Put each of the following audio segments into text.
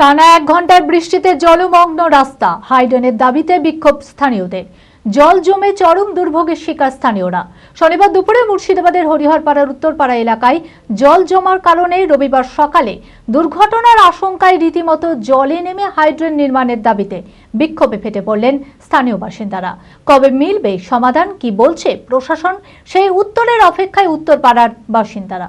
টানা এক ঘণ্টার বৃষ্টিতে জলমগ্ন রাস্তা। হাইডেনের দাবিতে বিক্ষোভ স্থানীয়দের। জল জমে চরম দুর্ভোগের শিকার স্থানীয়রা। শনিবার দুপুরে মুর্শিদাবাদের হরিহরপাড়ার উত্তরপাড়া এলাকায় জল জমার কারণে রবিবার সকালে দুর্ঘটনার আশঙ্কায় রীতিমতো জলে নেমে হাইড্রেন নির্মাণের দাবিতে বিক্ষোভে ফেটে পড়লেন স্থানীয় বাসিন্দারা। কবে মিলবে সমাধান কি বলছে প্রশাসন, সেই উত্তরের অপেক্ষায় উত্তরপাড়ার বাসিন্দারা।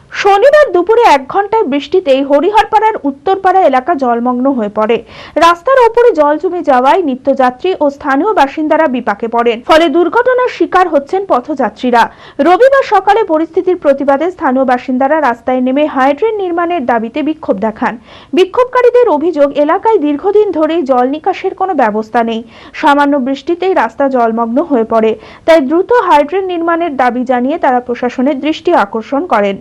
শনিবার দুপুরে এক ঘণ্টার বৃষ্টিতেই হরিহরপাড়ার উত্তরপাড়া এলাকা জলমগ্ন হয়ে পড়ে। রাস্তার ওপরে জল জমে যাওয়ায় নিত্যযাত্রী ও স্থানীয় বাসিন্দারা বিপাকে পড়েন। ফলে দুর্ঘটনার শিকার হচ্ছেন পথযাত্রীরা। রবিবার সকালে পরিস্থিতির প্রতিবাদে স্থানীয় বাসিন্দারা রাস্তায় নেমে হাইড্রেন নির্মাণের দাবিতে বিক্ষোভ দেখান। বিক্ষোভকারীদের অভিযোগ, এলাকায় দীর্ঘদিন ধরেই জল নিকাশের কোনো ব্যবস্থা নেই। সামান্য বৃষ্টিতেই রাস্তা জলমগ্ন হয়ে পড়ে। তাই দ্রুত হাইড্রেন নির্মাণের দাবি জানিয়ে তারা প্রশাসনের দৃষ্টি আকর্ষণ করেন।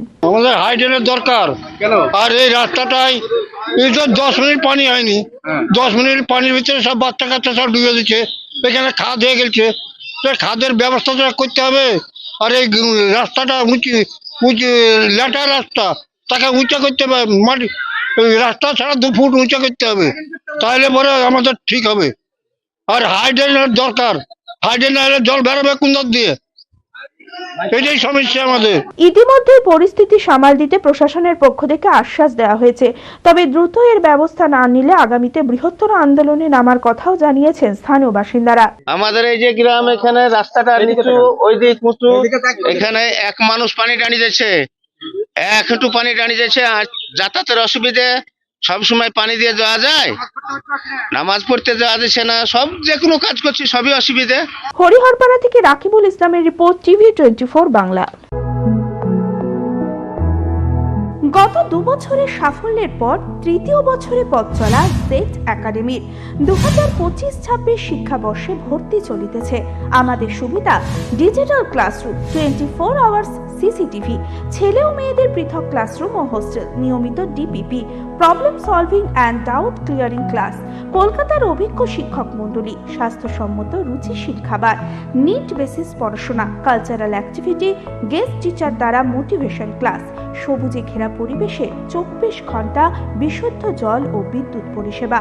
আমাদের হাইড্রেনের দরকার। আর এই রাস্তাটাই এই তো দশ মিনিট পানি হয়নি। হ্যাঁ। দশ মিনিট পানির ভিতরে সব বাচ্চা কাচ্চা সব ডুবে দিচ্ছে। এখানে খাদ হয়ে গেছে। খাদের ব্যবস্থা তো করতে হবে। আর এই রাস্তাটা উঁচু উঁচু ল্যাটা রাস্তা। তাকে উঁচা করতে হবে। মাটি রাস্তা ছাড়া দু ফুট উঁচা করতে হবে। তাহলে পরে আমাদের ঠিক হবে। আর হাইড্রেনের দরকার। হাইড্রেন জল বেরোবে কোন দিক দিয়ে? এটাই সমস্যা আমাদের। ইতিমধ্যে পরিস্থিতি সামাল দিতে প্রশাসনের পক্ষ থেকে আশ্বাস দেওয়া হয়েছে। তবে দ্রুত এর ব্যবস্থা না নিলে আগামীতে বৃহত্তর আন্দোলনে নামার কথাও জানিয়েছেন স্থানীয় বাসিন্দারা। আমাদের এই যে গ্রাম এখানে রাস্তাটা নিচু ওই দিক উঁচু এখানে এক মানুষ পানি টানি যাচ্ছে এক হাঁটু পানি টানি যাচ্ছে আর যাতায়াতের অসুবিধে সব সময় পানি দিয়ে যাওয়া যায়? নামাজ পড়তে যাওয়া যাচ্ছে না, সব যে কোনো কাজ করছি, সবই অসুবিধে। হরিহরপাড়া থেকে রাকিবুল ইসলামের রিপোর্ট টিভি টোয়েন্টি বাংলা। গত দু বছরের সাফল্যের পর তৃতীয় বছরে পথ চলা জেট একাডেমির দু হাজার পঁচিশ, ছাব্বিশ শিক্ষাবর্ষে ভর্তি চলিতেছে। আমাদের সুবিধা, digital classroom, twenty four hours CCTV. ছেলে ও মেয়েদের পৃথক ক্লাসরুম ও হোস্টেল, নিয়মিত DPP. Problem solving and doubt clearing class কলকাতার অভিজ্ঞ শিক্ষক মণ্ডলী, স্বাস্থ্যসম্মত রুচিশীল খাবার নিট বেসিস পড়াশোনা কালচারাল অ্যাক্টিভিটি গেস্ট টিচার দ্বারা মোটিভেশন ক্লাস সবুজে ঘেরা পরিবেশে চব্বিশ ঘণ্টা বিশুদ্ধ জল ও বিদ্যুৎ পরিষেবা।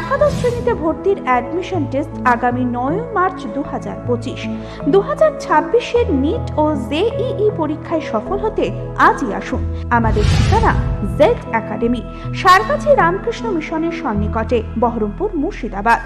একাদশ শ্রেণীতে ভর্তির অ্যাডমিশন টেস্ট আগামী নয় মার্চ দু হাজার পঁচিশ। দু হাজার ছাব্বিশের নিট ও জেইই পরীক্ষায় সফল হতে আজই আসুন। আমাদের ঠিকানা জেড একাডেমি সারকাছি রামকৃষ্ণ মিশনের সন্নিকটে বহরমপুর মুর্শিদাবাদ।